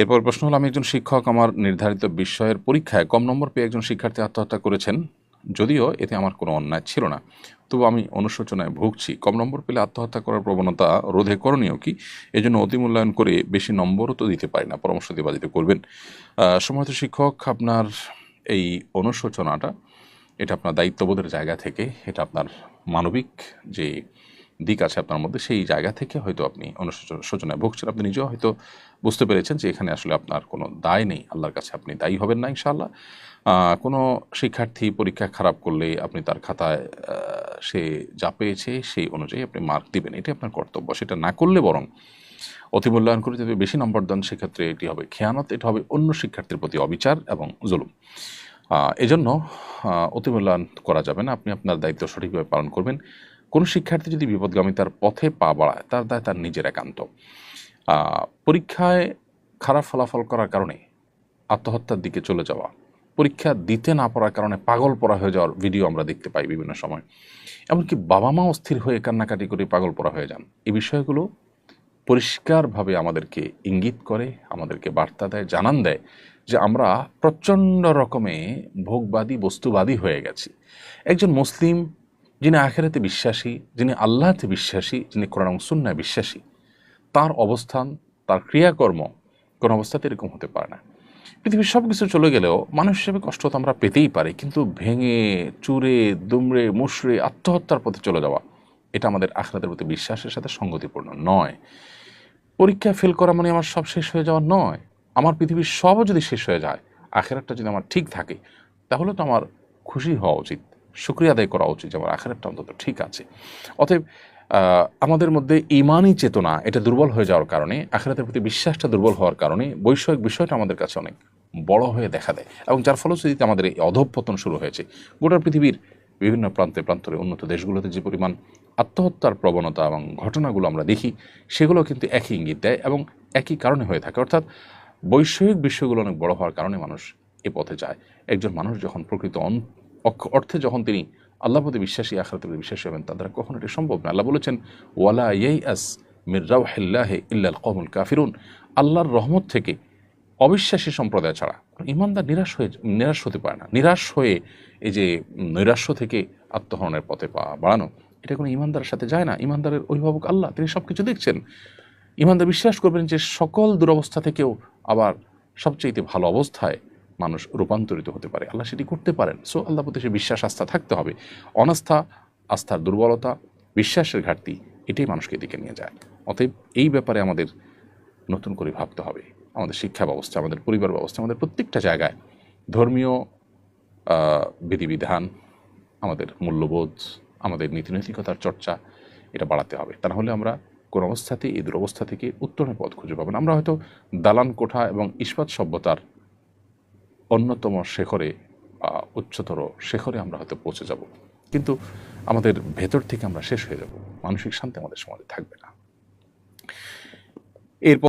এরপর প্রশ্ন হলো, আমি একজন শিক্ষক, আমার নির্ধারিত বিষয়ের পরীক্ষায় কম নম্বর পেয়ে একজন শিক্ষার্থী আত্মহত্যা করেছেন, যদিও এতে আমার কোনো অন্যায় ছিল না। তবু আমি অনুশোচনায় ভুগছি। কম নম্বর পেলে আত্মহত্যা করার প্রবণতা রোধে করণীয় কি? এজন্য অতি মূল্যায়ন করে বেশি নম্বরও তো দিতে পারি না। পরামর্শ দিয়ে বাজিত করবেন। সময়ত শিক্ষক, আপনার এই অনুশোচনাটা, এটা আপনার দায়িত্ববোধের জায়গা থেকে, এটা আপনার মানবিক যে দিক আছে আপনার মধ্যে সেই জায়গা থেকে হয়তো আপনি অনুশোচনায় ভুগছেন। আপনি নিজেও হয়তো বুঝতে পেরেছেন যে এখানে আসলে আপনার কোনো দায় নেই। আল্লাহর কাছে আপনি দায়ী হবেন না ইনশাআল্লাহ। কোনো শিক্ষার্থী পরীক্ষা খারাপ করলে আপনি তার খাতায় সে যা পেয়েছে সেই অনুযায়ী আপনি মার্ক দিবেন। এটি আপনার কর্তব্য। সেটা না করলে বরং অতি মূল্যায়ন করে যদি বেশি নম্বর দেন সেক্ষেত্রে এটি হবে খেয়ানত এটা হবে অন্য শিক্ষার্থীর প্রতি অবিচার এবং জুলুম। এজন্য আহ, অতি মূল্যায়ন করা যাবে না। আপনি আপনার দায়িত্ব সঠিকভাবে পালন করবেন। কোনো শিক্ষার্থী যদি বিপদগামিতার পথে পা বাড়ায়, তার দায় তার নিজের একান্ত। পরীক্ষায় খারাপ ফলাফল করার কারণে আত্মহত্যার দিকে চলে যাওয়া, পরীক্ষা দিতে না পারার কারণে পাগল পড়া হয়ে যাওয়ার ভিডিও আমরা দেখতে পাই বিভিন্ন সময়। এমনকি বাবা মা অস্থির হয়ে কান্নাকাটি করে পাগল পড়া হয়ে যান। এই বিষয়গুলো পরিষ্কারভাবে আমাদেরকে ইঙ্গিত করে, আমাদেরকে বার্তা দেয়, জানান দেয় যে আমরা প্রচণ্ড রকমে ভোগবাদী, বস্তুবাদী হয়ে গেছি। একজন মুসলিম যিনি আখেরাতে বিশ্বাসী, যিনি আল্লাহতে বিশ্বাসী, যিনি কোরআন সুন্নায় বিশ্বাসী, তার অবস্থান, তার ক্রিয়াকর্ম কোনো অবস্থাতে এরকম হতে পারে না। পৃথিবীর সব কিছু চলে গেলেও মানুষ হিসেবে কষ্ট তো আমরা পেতেই পারি, কিন্তু ভেঙে, চুরে, দুমড়ে মুশড়ে আত্মহত্যার পথে চলে যাওয়া, এটা আমাদের আখরাতের প্রতি বিশ্বাসের সাথে সঙ্গতিপূর্ণ নয়। পরীক্ষা ফেল করা মানে আমার সব শেষ হয়ে যাওয়া নয়। আমার পৃথিবীর সবও যদি শেষ হয়ে যায়, আখেরাতটা যদি আমার ঠিক থাকে, তাহলে তো আমার খুশি হওয়া উচিত। শুক্রিয়া আদায় করা উচিত যে আমার আখেরাতটা অন্তত ঠিক আছে। অতএব আমাদের মধ্যে ইমানই চেতনা, এটা দুর্বল হয়ে যাওয়ার কারণে, আখেরাতের প্রতি বিশ্বাসটা দুর্বল হওয়ার কারণে বৈষয়িক বিষয়টা আমাদের কাছে অনেক বড় হয়ে দেখা দেয় এবং যার ফলশ্রুতিতে আমাদের এই অধঃপতন শুরু হয়েছে। গোটা পৃথিবীর বিভিন্ন প্রান্তে প্রান্তরে উন্নত দেশগুলোতে যে পরিমাণ আত্মহত্যার প্রবণতা এবং ঘটনাগুলো আমরা দেখি, সেগুলো কিন্তু একই ইঙ্গিত দেয় এবং একই কারণে হয়ে থাকে। অর্থাৎ, বৈষয়িক বিষয়গুলো অনেক বড় হওয়ার কারণে মানুষ এ পথে যায়। একজন মানুষ যখন প্রকৃত অর্থে যখন তিনি আল্লাহ প্রতি বিশ্বাসী, আখরাতের প্রতি বিশ্বাসী হবেন তাদের কখনো এটি সম্ভব না আল্লাহ বলেছেন, ওয়ালা ইয়াই আস মির রাউহিল্লাহে ইল্লাল কমুল কাফিরুন আল্লাহর রহমত থেকে অবিশ্বাসী সম্প্রদায় ছাড়া ইমানদার নিরাশ হয়ে, নিরাশ হতে পারে না। নিরাশ হয়ে এই যে নৈরাশ্য থেকে আত্মহরণের পথে পা বাড়ানো, এটা কোনো ইমানদারের সাথে যায় না। ইমানদারের অভিভাবক আল্লাহ, তিনি সব কিছু দেখছেন। ইমানদার বিশ্বাস করবেন যে সকল দুরবস্থা থেকেও আবার সবচেয়ে ভালো অবস্থায় মানুষ রূপান্তরিত হতে পারে। আল্লাহ সেটি করতে পারেন। সো আল্লাহ প্রতি সে বিশ্বাস, আস্থা থাকতে হবে। অনাস্থা, আস্থার দুর্বলতা, বিশ্বাসের ঘাটতি, এটাই মানুষকে এদিকে নিয়ে যায়। অতএব এই ব্যাপারে আমাদের নতুন করে ভাবতে হবে। আমাদের শিক্ষা ব্যবস্থা, আমাদের পরিবার ব্যবস্থা, আমাদের প্রত্যেকটা জায়গায় ধর্মীয় বিধিবিধান, আমাদের মূল্যবোধ, আমাদের নীতিনৈতিকতার চর্চা, এটা বাড়াতে হবে। তা হলে আমরা কোন অবস্থাতেই, এই দুরবস্থা থেকে উত্তরণের পথ খুঁজে পাবো না। আমরা হয়তো দালান কোঠা এবং ইস্পাত সভ্যতার অন্যতম শেখরে উচ্চতর শেখরে আমরা হয়তো পৌঁছে যাব। কিন্তু আমাদের ভেতর থেকে আমরা শেষ হয়ে যাব। মানসিক শান্তি আমাদের সমাজে থাকবে না। এরপর